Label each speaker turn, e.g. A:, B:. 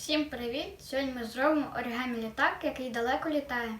A: Всім привіт! Сьогодні ми зробимо оригамі літак, який далеко літає.